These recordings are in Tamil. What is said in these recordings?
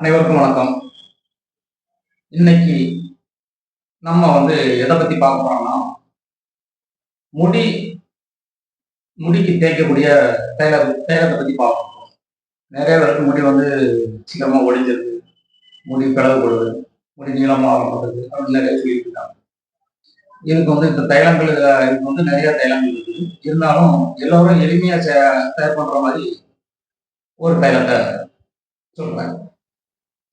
அனைவருக்கும் வணக்கம். இன்னைக்கு நம்ம வந்து எதை பத்தி பார்க்க போறோம்னா முடி முடிக்கு தேய்க்கக்கூடிய தைல தைலத்தை பத்தி பார்க்கணும் நிறைய பேருக்கு முடி வந்து சீக்கிரமா ஒடிஞ்சிருது. முடி பிளவுபடுது. முடி நீளமாக மாறுது அப்படின்னு நிறைய சொல்லிட்டு இருக்காங்க இதுக்கு வந்து இந்த தைலங்கள் இதுக்கு வந்து நிறைய தைலங்கள் இருக்குது இருந்தாலும் எல்லோரும் எளிமையா தயார் பண்ற மாதிரி ஒரு தைலத்தை சொல்றேன்.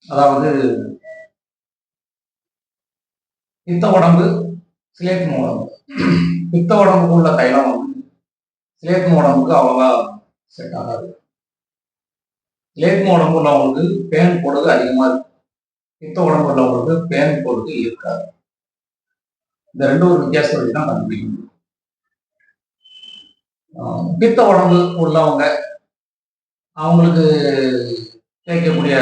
அதாவது பித்த உடம்பு சிலேட்ம உடம்பு. பித்த உடம்புக்கு உள்ள தைலம் வந்து சிலேட்ம உடம்புக்கு அவ்வளவா செட் ஆகாது. சிலேட்ம உடம்பு உள்ளவங்களுக்கு பேன் போடுறது அதிகமாக இருக்கும். பித்த உடம்பு உள்ளவங்களுக்கு பேன் பொடுகு இருக்காது. இந்த ரெண்டு ஒரு வித்தியாசம் வச்சு தான் கண்டுபிடிக்கணும். பித்த உடம்பு உள்ளவங்க அவங்களுக்கு தேய்க்கக்கூடிய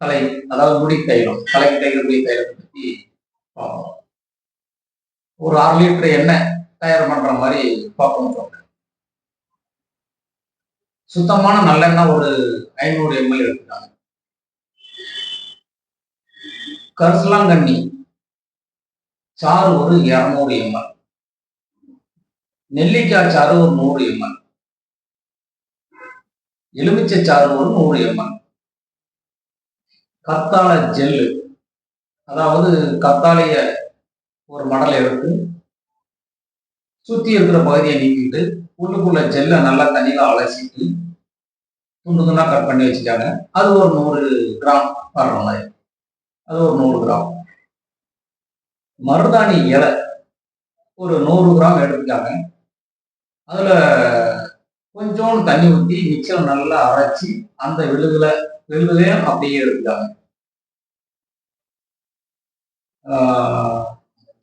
தலை அதாவது முடி தைலம் தலைக்கு முடி தைலத்தை பத்தி பார்ப்போம். ஒரு ஆறு லிட்டர் எண்ணெய் தயார் பண்ற மாதிரி பார்ப்போம் சுத்தமான நல்லெண்ணெய் ஒரு ஐநூறு எம்எல் எடுத்துட்டாங்க. கரிசலாங்கண்ணி சாறு ஒரு இரநூறு எம்எல் நெல்லிக்காய் சாறு ஒரு நூறு எம்எல் எலுமிச்சை சாறு ஒரு நூறு எம்எல் கத்தாழ ஜெல்லு. அதாவது கத்தாழைய ஒரு மடலை எடுத்து சுற்றி இருக்கிற பகுதியை நீக்கிட்டு உள்ளுக்குள்ள ஜெல்லை நல்லா தண்ணியில் அலசிட்டு துண்டு துண்டாக கட் பண்ணி வச்சுட்டாங்க. அது ஒரு நூறு கிராம் வரணும் அது ஒரு நூறு கிராம். மருதாணி இலை ஒரு நூறு கிராம் எடுத்துட்டாங்க. அதில் கொஞ்சோண்டு தண்ணி ஊற்றி மிச்சம் நல்லா அரைச்சி அந்த விழுதுல விழுதுலையும் அப்படியே எடுத்துட்டாங்க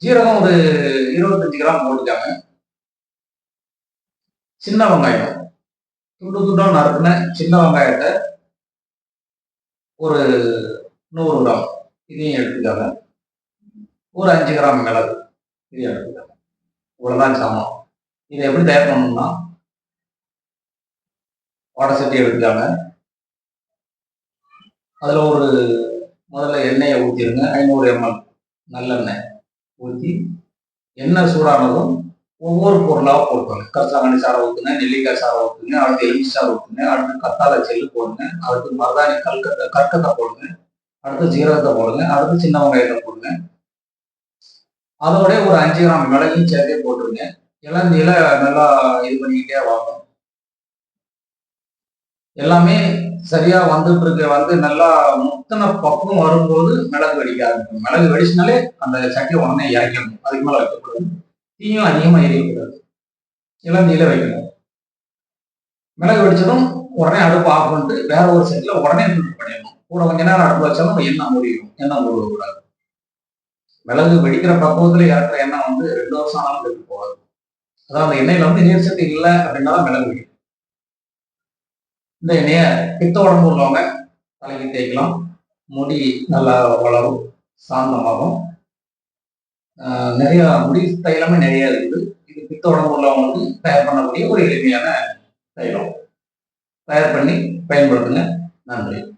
ஜீரகம் ஒரு இருபத்தஞ்சு கிராம் போட்டுக்காங்க சின்ன வெங்காயம். துண்டு துண்டா நறுக்குன சின்ன வெங்காயத்தை ஒரு நூறு கிராம் இதையும் எடுத்துக்காங்க. ஒரு அஞ்சு கிராம் மிளகு இதையும் எடுத்துக்காங்க. இவ்வளோதான் சாமான் இதை எப்படி தயார் பண்ணணும்னா வடை சட்டி எடுத்துக்காங்க. அதில் ஒரு முதல்ல எண்ணெயை ஊற்றிடுங்க ஐநூறு எம்எல் நல்லெண்ணெய் ஊற்றி எண்ணெய் சூடானதும் ஒவ்வொரு பொருளாக போட்டுக்கோங்க. கரிசலாங்கண்ணி சாரை ஊற்றுங்க நெல்லிக்காய் சாரை ஊற்றுங்க அடுத்து எலுமிச்சை சாறு ஊற்றுங்க அடுத்து கத்தாழை செல்லு போடுங்க அடுத்து மருதாணி கல்கத்தை கற்கத்தை போடுங்க அடுத்து ஜீரகத்தை போடுங்க அடுத்து சின்ன வெங்காயத்தை போடுங்க. அதோட ஒரு அஞ்சு கிராம் மிளகையும் சேர்த்தே போட்டுருங்க. இளம் இலை நல்லா இது பண்ணிக்கிட்டே வாங்க. எல்லாமே சரியா வந்துட்டு இருக்க வந்து நல்லா முத்தன பக்கம் வரும்போது மிளகு வெடிக்க ஆரம்பிக்கும். மிளகு வெடிச்சினாலே அந்த சட்டியை உடனே இறக்கணும் அதுக்கு மேலே வைக்கக்கூடாது. தீயும் அதிகமா எரியக்கூடாது. இளந்தீல வைக்கணும். மிளகு வெடிச்சதும் உடனே அடுப்பு ஆஃப் பண்ணிட்டு வேற ஒரு செட்டில் உடனே ஃபில்டர் பண்ணிடணும். கூட கொஞ்ச நேரம் அடுப்பு வச்சாலும் எண்ணெய் முடியும் எண்ணெய் முழுகக்கூடாது மிளகு வெடிக்கிற பக்குவத்துல இறக்குற எண்ணெய் வந்து ரெண்டு வருஷம் ஆனாலும் போகாது. அதாவது அந்த எண்ணெயில வந்து நீர் சத்து இல்லை அப்படின்னா மிளகு வெடிக்கும் இந்த இணைய பித்த உடம்பு உள்ளவங்க தலைக்கு தேய்க்கலாம். முடி நல்லா வளரும் சாந்தமாகும். நிறைய முடி தைலமே நிறைய இருக்குது. இது பித்த உடம்பு உள்ளவங்களுக்கு தயார் பண்ணக்கூடிய ஒரு எளிமையான தைலம். தயார் பண்ணி பயன்படுத்துங்க. நன்றி.